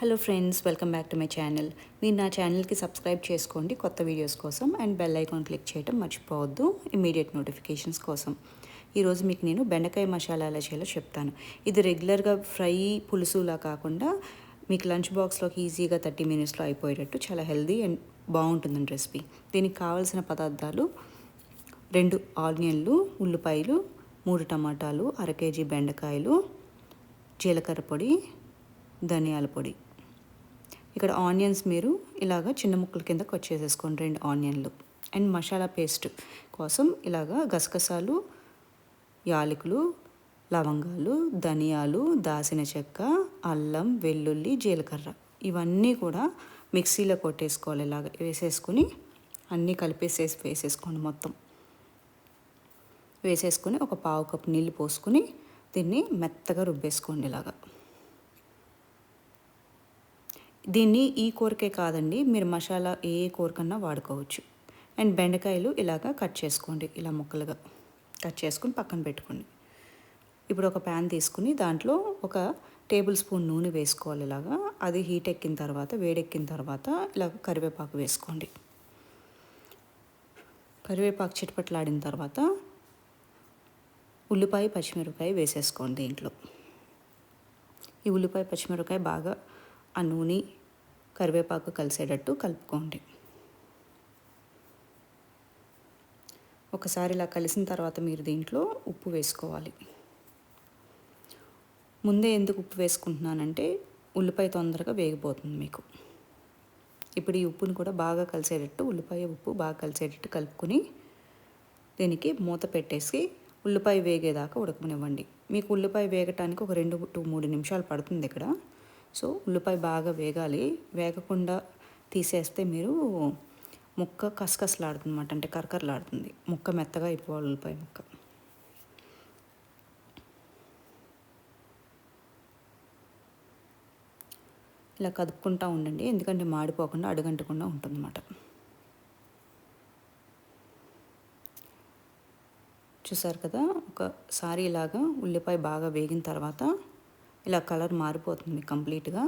Hello friends welcome back to my channel మీరు నా ఛానల్కి సబ్స్క్రైబ్ చేసుకోండి కొత్త వీడియోస్ కోసం అండ్ బెల్ ఐకాన్ క్లిక్ చేయడం మర్చిపోవద్దు ఇమీడియట్ నోటిఫికేషన్స్ కోసం. ఈరోజు మీకు నేను బెండకాయ మసాలా ఎలా చేయాలో చెప్తాను. ఇది రెగ్యులర్గా ఫ్రై పులుసులా కాకుండా మీకు లంచ్ బాక్స్లోకి ఈజీగా థర్టీ మినిట్స్లో అయిపోయేటట్టు చాలా హెల్దీ అండ్ బాగుంటుందండి రెసిపీ. దీనికి కావాల్సిన పదార్థాలు రెండు ఆనియన్లు ఉల్లిపాయలు మూడు టమాటాలు అర కేజీ బెండకాయలు జీలకర్ర పొడి ధనియాల పొడి. ఇక్కడ ఆనియన్స్ మీరు ఇలాగ చిన్న ముక్కల కింద కట్ చేసేసుకోండి రెండు ఆనియన్లు. అండ్ మసాలా పేస్ట్ కోసం ఇలాగ గసగసాలు యాలకులు లవంగాలు ధనియాలు దాసిన చెక్క అల్లం వెల్లుల్లి జీలకర్ర ఇవన్నీ కూడా మిక్సీలో కొట్టేసుకోవాలి ఇలాగ వేసేసుకుని అన్నీ కలిపేసేసి వేసేసుకోండి మొత్తం. వేసేసుకొని ఒక పావు కప్పు నీళ్ళు పోసుకొని దీన్ని మెత్తగా రుబ్బేసుకోండి ఇలాగా. దీన్ని ఈ కూరకే కాదండి మీరు మసాలా ఏ కూరకన్నా వాడుకోవచ్చు. అండ్ బెండకాయలు ఇలాగా కట్ చేసుకోండి ఇలా ముక్కలుగా కట్ చేసుకుని పక్కన పెట్టుకోండి. ఇప్పుడు ఒక ప్యాన్ తీసుకుని దాంట్లో ఒక టేబుల్ స్పూన్ నూనె వేసుకోవాలి ఇలాగా. అది హీట్ ఎక్కిన తర్వాత వేడెక్కిన తర్వాత ఇలా కరివేపాకు వేసుకోండి. కరివేపాకు చిటపట్లాడిన తర్వాత ఉల్లిపాయ పచ్చిమిరపకాయ వేసేసుకోండి దీంట్లో. ఈ ఉల్లిపాయ పచ్చిమిరపకాయ బాగా ఆ నూనె కరివేపాకు కలిసేటట్టు కలుపుకోండి. ఒకసారి ఇలా కలిసిన తర్వాత మీరు దీంట్లో ఉప్పు వేసుకోవాలి. ముందే ఎందుకు ఉప్పు వేసుకుంటున్నానంటే ఉల్లిపాయ తొందరగా వేగిపోతుంది మీకు. ఇప్పుడు ఈ ఉప్పుని కూడా బాగా కలిసేటట్టు ఉల్లిపాయ ఉప్పు బాగా కలిసేటట్టు కలుపుకొని దీనికి మూత పెట్టేసి ఉల్లిపాయ వేగేదాకా ఉడకనివ్వండి. మీకు ఉల్లిపాయ వేగటానికి ఒక రెండు టూ మూడు నిమిషాలు పడుతుంది ఇక్కడ. సో ఉల్లిపాయ బాగా వేగాలి. వేగకుండా తీసేస్తే మీరు ముక్క కసకసలాడుతుంది అనమాట అంటే కరకరలాడుతుంది. ముక్క మెత్తగా అయిపోవాలి ఉల్లిపాయ ముక్క. ఇలా కదుపుకుంటూ ఉండండి. ఎందుకంటే మాడిపోకుండా అడుగంటకుండా ఉంటుందన్నమాట. చూసారు కదా? ఒకసారి ఇలాగా ఉల్లిపాయ బాగా వేగిన తర్వాత ఇలా కలర్ మారిపోతుంది కంప్లీట్గా.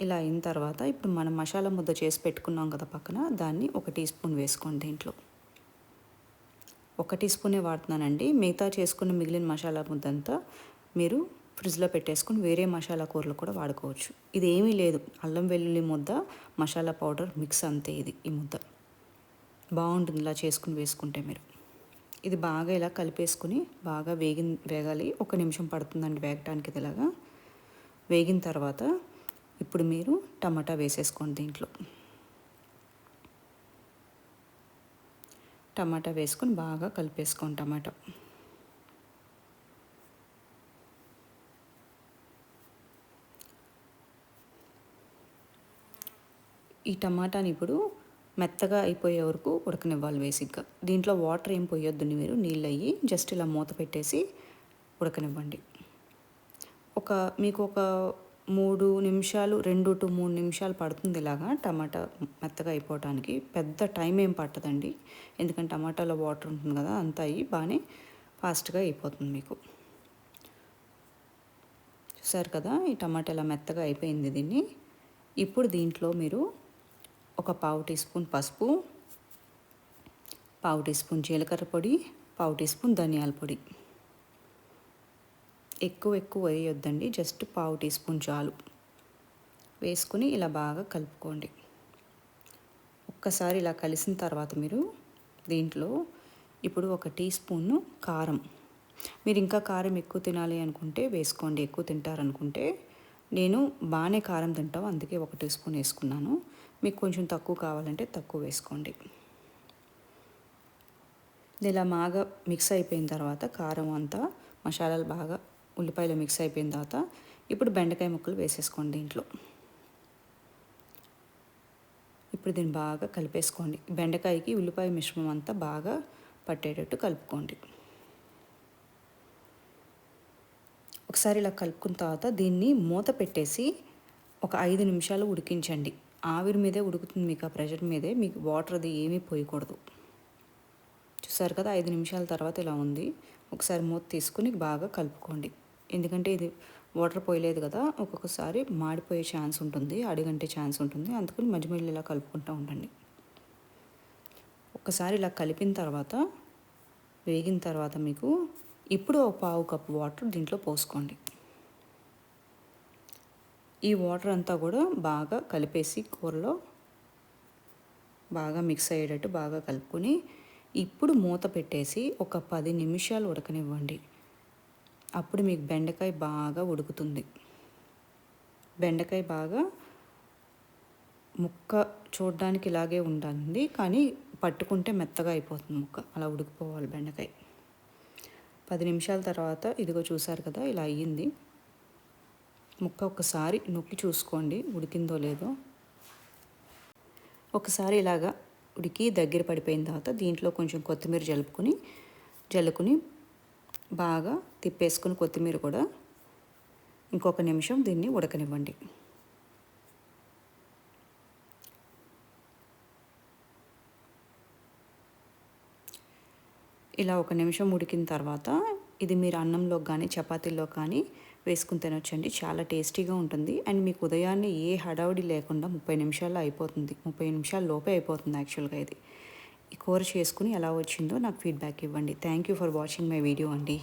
ఇలా అయిన తర్వాత ఇప్పుడు మనం మసాలా ముద్ద చేసి పెట్టుకున్నాం కదా పక్కన దాన్ని ఒక టీ స్పూన్ వేసుకోండి దీంట్లో. ఒక టీ స్పూనే వాడుతున్నానండి. మిగతా చేసుకున్న మిగిలిన మసాలా ముద్ద అంతా మీరు ఫ్రిడ్జ్లో పెట్టేసుకుని వేరే మసాలా కూరలు కూడా వాడుకోవచ్చు. ఇది ఏమీ లేదు. అల్లం వెల్లుల్లి ముద్ద మసాలా పౌడర్ మిక్స్ అంతే ఇది ఈ ముద్ద. బాగుంటుంది ఇలా చేసుకుని వేసుకుంటే మీరు. ఇది బాగా ఇలా కలిపేసుకుని బాగా వేగి వేగాలి. ఒక నిమిషం పడుతుందండి వేగటానికి ఇది ఇలాగా. వేగిన తర్వాత ఇప్పుడు మీరు టమాటా వేసేసుకోండి దీంట్లో. టమాటా వేసుకొని బాగా కలిపేసుకోండి టమాటా. ఈ టమాటాని ఇప్పుడు మెత్తగా అయిపోయే వరకు ఉడకనివ్వాలి బేసిక్గా. దీంట్లో వాటర్ ఏం పోయొద్దండి మీరు నీళ్ళు అయ్యి జస్ట్ ఇలా మూత పెట్టేసి ఉడకనివ్వండి. ఒక మీకు ఒక మూడు నిమిషాలు రెండు టు మూడు నిమిషాలు పడుతుంది ఇలాగా టమాటా మెత్తగా అయిపోవటానికి. పెద్ద టైం ఏం పట్టదండి. ఎందుకంటే టమాటాలో వాటర్ ఉంటుంది కదా అంతా అయ్యి బాగానే ఫాస్ట్గా అయిపోతుంది మీకు. చూసారు కదా ఈ టమాటా ఇలా మెత్తగా అయిపోయింది దీన్ని. ఇప్పుడు దీంట్లో మీరు ఒక పావు టీ స్పూన్ పసుపు పావు టీ స్పూన్ జీలకర్ర పొడి పావు టీ స్పూన్ ధనియాల పొడి. ఎక్కువ ఎక్కువ వేయొద్దండి జస్ట్ పావు టీ స్పూన్ చాలు. వేసుకుని ఇలా బాగా కలుపుకోండి. ఒక్కసారి ఇలా కలిసిన తర్వాత మీరు దీంట్లో ఇప్పుడు ఒక టీ స్పూన్ కారం. మీరు ఇంకా కారం ఎక్కువ తినాలి అనుకుంటే వేసుకోండి ఎక్కువ తింటారనుకుంటే నేను బాగానే కారం తింటాం అందుకే ఒక టీ స్పూన్ వేసుకున్నాను. మీకు కొంచెం తక్కువ కావాలంటే తక్కువ వేసుకోండి. ఇలా బాగా మిక్స్ అయిపోయిన తర్వాత కారం అంతా మసాలాలు బాగా ఉల్లిపాయలు మిక్స్ అయిపోయిన తర్వాత ఇప్పుడు బెండకాయ ముక్కలు వేసేసుకోండి దీంట్లో ఇప్పుడు దీన్ని బాగా కలిపేసుకోండి. బెండకాయకి ఉల్లిపాయ మిశ్రమం అంతా బాగా పట్టేటట్టు కలుపుకోండి. ఒకసారి ఇలా కలుపుకున్న తర్వాత దీన్ని మూత పెట్టేసి ఒక ఐదు నిమిషాలు ఉడికించండి. ఆవిరి మీదే ఉడుకుతుంది మీకు ఆ ప్రెషర్ మీదే. మీకు వాటర్ అది ఏమీ పోయకూడదు. చూసారు కదా ఐదు నిమిషాల తర్వాత ఇలా ఉంది. ఒకసారి మూత తీసుకుని బాగా కలుపుకోండి. ఎందుకంటే ఇది వాటర్ పోయలేదు కదా ఒక్కొక్కసారి మాడిపోయే ఛాన్స్ ఉంటుంది అడిగంటే ఛాన్స్ ఉంటుంది. అందుకని మధ్య మధ్యలో ఇలా కలుపుకుంటూ ఉండండి. ఒకసారి ఇలా కలిపిన తర్వాత వేగిన తర్వాత మీకు ఇప్పుడు ఒక పావు కప్పు వాటర్ దీంట్లో పోసుకోండి. ఈ వాటర్ అంతా కూడా బాగా కలిపేసి కూరలో బాగా మిక్స్ అయ్యేటట్టు బాగా కలుపుకొని ఇప్పుడు మూత పెట్టేసి ఒక పది నిమిషాలు ఉడకనివ్వండి. అప్పుడు మీకు బెండకాయ బాగా ఉడుకుతుంది. బెండకాయ బాగా ముక్క చూడడానికి ఇలాగే ఉండాలి కానీ పట్టుకుంటే మెత్తగా అయిపోతుంది ముక్క. అలా ఉడికిపోవాలి బెండకాయ. పది నిమిషాల తర్వాత ఇదిగో చూసారు కదా ఇలా అయ్యింది. ముక్క ఒకసారి నొక్కి చూసుకోండి ఉడికిందో లేదో. ఒకసారి ఇలాగా ఉడికి దగ్గర పడిపోయిన తర్వాత దీంట్లో కొంచెం కొత్తిమీర జలుపుకొని జల్లుకుని బాగా తిప్పేసుకుని కొత్తిమీర కూడా ఇంకొక నిమిషం దీన్ని ఉడకనివ్వండి. ఇలా ఒక నిమిషం ఉడికిన తర్వాత ఇది మీరు అన్నంలో కానీ చపాతీల్లో కానీ వేసుకుని తినొచ్చండి. చాలా టేస్టీగా ఉంటుంది. అండ్ మీకు ఉదయాన్నే ఏ హడావుడి లేకుండా ముప్పై నిమిషాల్లో అయిపోతుంది. ముప్పై నిమిషాల లోపే అయిపోతుంది యాక్చువల్గా ఇది. ఈ కూర చేసుకుని ఎలా వచ్చిందో నాకు ఫీడ్బ్యాక్ ఇవ్వండి. Thank you for watching my video అండి.